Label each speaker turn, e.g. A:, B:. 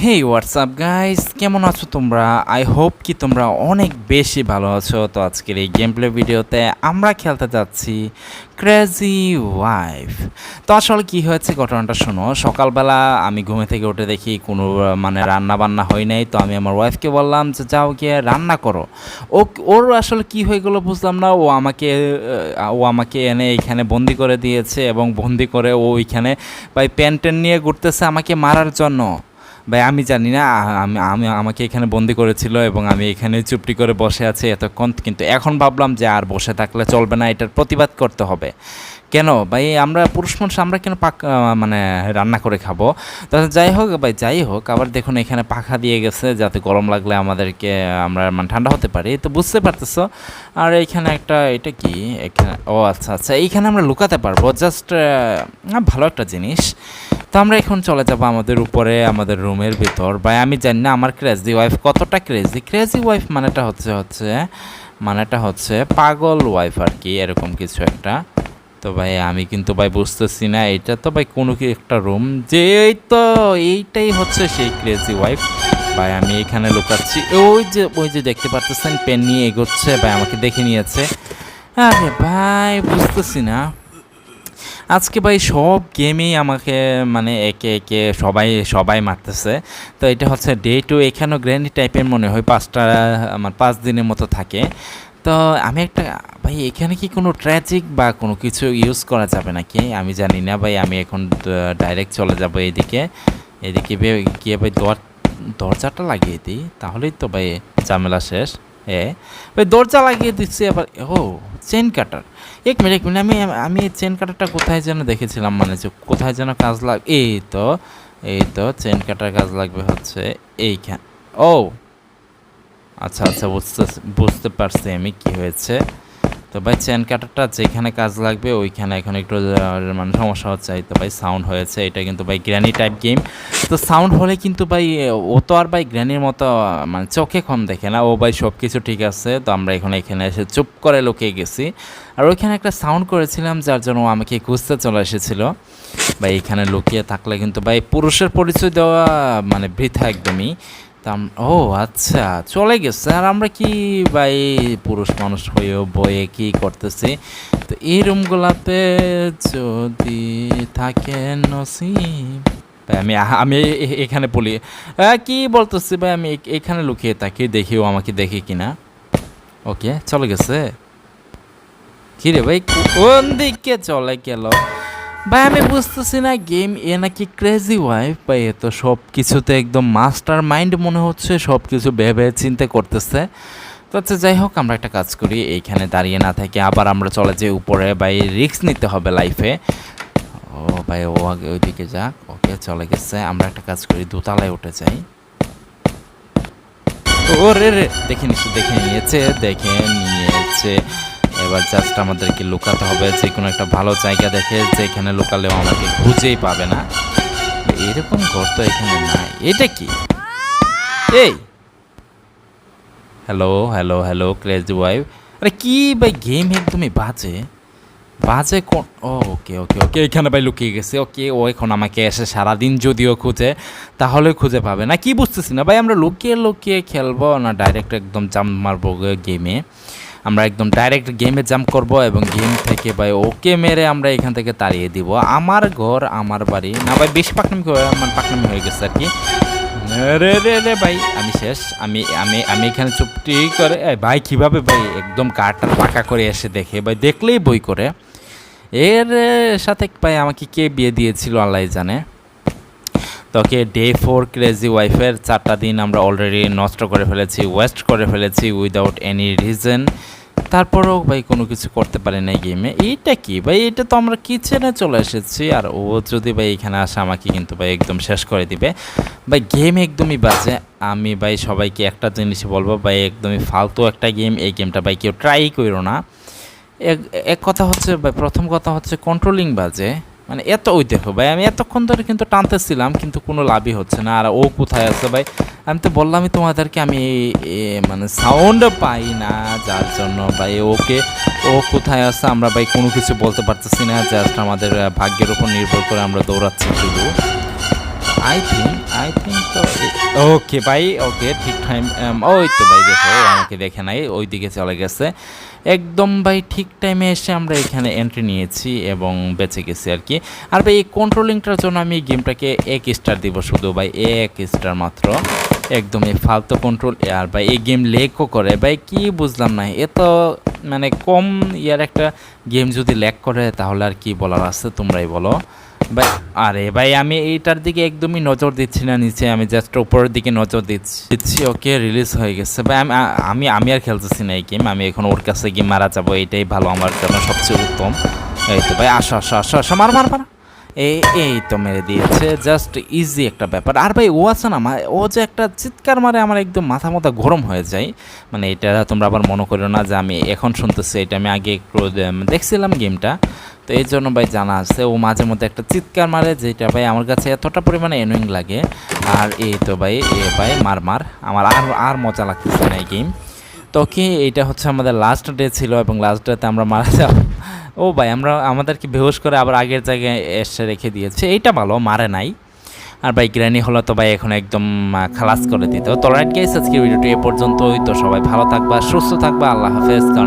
A: হে WhatsApp guys কেমন আছো তোমরা? আই হোপ কি তোমরা অনেক বেশি ভালো আছো। তো আজকের এই গেম প্লে ভিডিওতে আমরা খেলতে যাচ্ছি ক্রেজি ওয়াইফ তো আসলে কি হয়েছে ঘটনাটা শোনো, সকালবেলা আমি ঘুমে থেকে উঠে দেখি কোনো মানে রান্না বান্না হয় নাই। তো আমি আমার ওয়াইফকে বললাম যে, যাও গিয়ে রান্না করো। ও, ওর আসলে কি হয়ে গেলো বুঝলাম না। ও আমাকে ও আমাকে এনে এখানে বন্দি করে দিয়েছে এবং বন্দি করে ও ওইখানে, ভাই প্যান ট্যান নিয়ে ঘুরতেছে আমাকে মারার জন্য। ভাই, আমি জানি না আমি আমি, আমাকে এখানে বন্দি করেছিল এবং আমি এখানে চুপটি করে বসে আছি এতক্ষণ, কিন্তু এখন ভাবলাম যে আর বসে থাকলে চলবে না, এটার প্রতিবাদ করতে হবে। কেন? ভাই, আমরা পুরুষ মানুষ, আমরা কেন পাক মানে রান্না করে খাব? তো যাই হোক, ভাই, যাই হোক, আবার দেখুন এখানে পাখা দিয়ে গেছে, যাতে গরম লাগলে আমাদেরকে, আমরা মানে ঠান্ডা হতে পারি। তো বুঝতে পারতেছো? আর এইখানে একটা, এটা কি? এখানে, ও আচ্ছা আচ্ছা এইখানে আমরা লুকাতে পারব, জাস্ট ভালো একটা জিনিস। তো আমরা এখন চলে যাব আমাদের উপরে, আমাদের রুমের ভিতর। ভাই, আমি জানি না আমার ক্রেজি ওয়াইফ কতটা ক্রেজি ক্রেজি ওয়াইফ মানেটা হচ্ছে হচ্ছে, মানেটা হচ্ছে পাগল ওয়াইফ আর কি এরকম কিছু একটা। তো ভাই, আমি কিন্তু ভাই বুঝতেছি না এটা তো ভাই কোনো কি একটা রুম যে এই তো, এইটাই হচ্ছে সেই ক্রেজি ওয়াইফ ভাই, আমি এখানে লুকাচ্ছি। ওই যে ওই যে দেখতে পারতেছেন পেন নিয়ে এগোচ্ছে, ভাই, আমাকে দেখে নিয়েছে। আরে ভাই, বুঝতেছি না। আজকে ভাই সব গেমেই আমাকে মানে একে একে সবাই সবাই মারতেছে। তো এটা হচ্ছে ডে টু এখানেও গ্র্যান্ডি টাইপের মনে হয় পাঁচটা, আমার পাঁচ দিনের মতো থাকে। তো আমি একটা, ভাই এখানে কি কোনো ট্র্যাজিক বা কোনো কিছু ইউজ করা যাবে নাকি? আমি জানি না ভাই, আমি এখন ডাইরেক্ট চলে যাব এদিকে। এদিকে গিয়ে ভাই দর, দরজাটা লাগিয়ে দিই, তাহলেই তো ভাই ঝামেলা শেষ। এ ভাই দরজা লাগিয়ে দিচ্ছি, আবার, ও চেন কাটার এক মিনিট এক মিনিট, আমি আমি চেন কাটারটা কোথায় যেন দেখেছিলাম মানে যে কোথায় যেন কাজ লাগ, এই তো এই তো চেন কাটার কাজ লাগবে হচ্ছে এইখান, ও। আচ্ছা আচ্ছা বুঝতে বুঝতে পারছি আমি কি হয়েছে। তো ভাই চেন কাটারটা যেখানে কাজ লাগবে, ওইখানে এখন একটু মানে সমস্যা হচ্ছে তো ভাই সাউন্ড হয়েছে, এটা কিন্তু ভাই গ্র্যানি টাইপ গেম তো সাউন্ড হলে কিন্তু ভাই, ও তো আর ভাই গ্র্যানির মতো মানে চোখে কম দেখে না, ও ভাই সব কিছু ঠিক আছে, তো আমরা এখন এখানে এসে চুপ করে লুকিয়ে গেছি। আর ওইখানে একটা সাউন্ড করেছিলাম, যার জন্য আমাকে খুঁজতে চলে এসেছিল। ভাই এখানে লুকিয়ে থাকলে কিন্তু ভাই পুরুষের পরিচয় দেওয়া মানে বৃথা একদমই। তা ও আচ্ছা। চলে গেছে। আর আমরা কি ভাই পুরুষ মানুষ হয়েও বয়ে কি করতেছি? তো এই রুমগুলাতে যদি থাকে নসিব। ভাই, আমি আমি এখানে বলি। কি বলতেছি ভাই? আমি এখানে লুকিয়ে থাকি দেখিও আমাকে দেখে কিনা। ওকে, চলে গেছে। কি রে ভাই কোন দিকে চলে গেল? ভাই, আমি বুঝতেছি না গেম এ নাকি ক্রেজি ওয়াইফ ভাই, এ তো সব কিছুতে একদম মাস্টার মাইন্ড মনে হচ্ছে সব কিছু ভেবে চিন্তে করতেছে। তো আচ্ছা যাই হোক, আমরা একটা কাজ করি, এইখানে দাঁড়িয়ে না থেকে, আবার আমরা চলে যাই উপরে, ভাই রিস্ক নিতে হবে লাইফে ও ভাই, ও আগে ওইদিকে যাক, ওকে চলে গেছে, আমরা একটা কাজ করি, দোতলায় উঠে যাই। ও রে রে, দেখে নিচ্ছে দেখে নিয়েছে দেখে নিয়েছে। এবার জাস্ট আমাদেরকে লুকাতে হবে, যে কোনো একটা ভালো জায়গা দেখে যেখানে লুকালেও আমাকে খুঁজেই পাবে না। এরকম ঘর তো এখানে নাই। এটা কি? এই! Hello hello hello crazy wife আরে কি ভাই গেম একদমই বাজে। বাজে কোন? ওকে ওকে ওকে এখানে ভাই লুকিয়ে গেছে। ওকে ও এখন আমাকে এসে সারাদিন যদিও খুঁজে, তাহলে খুঁজে পাবে না। কি বুঝতেছি না, ভাই, আমরা লুকিয়ে লুকিয়ে খেলব না ডাইরেক্ট একদম জাম্প মারবো গেমে আমরা একদম ডাইরেক্ট গেমে জাম্প করব এবং গেম থেকে ভাই ওকে মেরে আমরা এখান থেকে তাড়িয়ে দিব। আমার ঘর, আমার বাড়ি। না ভাই, বেশি পাকনামি আমার পাকনামি হয়ে গেছে আর কি। রে রে রে, ভাই, আমি শেষ। আমি আমি আমি এখানে চুপটি করে ভাই, কীভাবে ভাই একদম কারটা পাকা করে এসে দেখে? ভাই, দেখলেই বই করে। এর সাথে ভাই আমাকে কে বিয়ে দিয়েছিল আল্লাহ জানে। তোকে ডে ফোর ক্রেজি ওয়াইফের চারটা দিন আমরা অলরেডি নষ্ট করে ফেলেছি ওয়েস্ট করে ফেলেছি উইদাউট এনি রিজন তারপরেও ভাই কোনো কিছু করতে পারি না গেমে এইটা কি? ভাই, এটা তো আমরা কিচেনে চলে এসেছি। আর ও যদি ভাই এখানে আসে, আমাকে কিন্তু ভাই একদম শেষ করে দিবে। ভাই গেম একদমই বাজে। আমি ভাই সবাইকে একটা জিনিস বলব, ভাই, একদমই ফালতু একটা গেম এই গেমটা ভাই কেউ ট্রাই করো না। এক এক কথা হচ্ছে, ভাই, প্রথম কথা হচ্ছে কন্ট্রোলিং বাজে। মানে এত ওই দেখো ভাই। আমি এতক্ষণ ধরে কিন্তু টানতেছিলাম, কিন্তু কোনো লাভই হচ্ছে না। আর ও কোথায় আছে, ভাই? আমি তো বললামই তোমাদেরকে, আমি মানে সাউন্ড পাই না, যার জন্য, ভাই, ওকে, ও কোথায় আছে আমরা, ভাই, কোনো কিছু বলতে পারতেছি না। জাস্ট আমাদের ভাগ্যের উপর নির্ভর করে আমরা দৌড়াচ্ছি শুধু। আই থিঙ্ক আই থিঙ্ক তো ওকে ভাই ওকে ঠিক টাইম ওই তো ভাই দেখো আমাকে দেখে নাই ওই দিকে চলে গেছে। একদম ভাই ঠিক টাইমে এসে আমরা এখানে এন্ট্রি নিয়েছি এবং বেঁচে গেছি আর কি। আর ভাই এই কন্ট্রোলিংটার জন্য আমি গেমটাকে এক স্টার দিব শুধু ভাই এক স্টার মাত্র। একদমই ফালতু কন্ট্রোল আর ভাই এই গেম লেকও করে। ভাই কি বুঝলাম না এত মানে কম ইয়ার একটা গেম যদি ল্যাক করে, তাহলে আর কি বলার আছে, তোমরাই বলো। ভাই, আরে ভাই, আমি এইটার দিকে একদমই নজর দিচ্ছি না নিচে, আমি জাস্ট উপরের দিকে নজর দিচ্ছি। দিচ্ছি ওকে রিলিজ হয়ে গেছে। ভাই, আমি আমি আমি আর খেলতেছি না এই গেম আমি এখন ওর কাছে গিয়ে মারা যাব এটাই ভালো আমার জন্য সবচেয়ে উত্তম। এই তো ভাই, আসো আসো আসো আসো, মার মার মার। এই এই তো মেরে দিয়েছে জাস্ট ইজি একটা ব্যাপার। আর ভাই, ও আছে না ও যে একটা চিৎকার মারে আমার একদম মাথা মাথা গরম হয়ে যায়। মানে এটা তোমরা আবার মনে করো না যে আমি এখন শুনতেছি, এটা আমি আগে একটু দেখছিলাম গেমটা তো এই জন্য ভাই জানা আছে, ও মাঝে মধ্যে একটা চিৎকার মারে, যেটা ভাই আমার কাছে এতটা পরিমাণে এনোয়িং লাগে। আর এই তো ভাই, এ ভাই, মার মার, আমার আর আর মজা লাগতেছে না এই গেম তো কি, এইটা হচ্ছে আমাদের লাস্ট ডে ছিল এবং লাস্ট ডেতে আমরা মারা যাব। ও ভাই, আমরা, আমাদেরকে বেহুশ করে আবার আগের জায়গায় এসে রেখে দিয়েছে। এইটা ভালো, মারে নাই। আর ভাই গ্র্যানি হলো তো ভাই এখন একদম খালাস করে দিত। তো রাইট গাইস আজকে ভিডিওটি এ পর্যন্তই। তো সবাই ভালো থাকবা, সুস্থ থাকবা, আল্লাহ হাফেজ। কারণ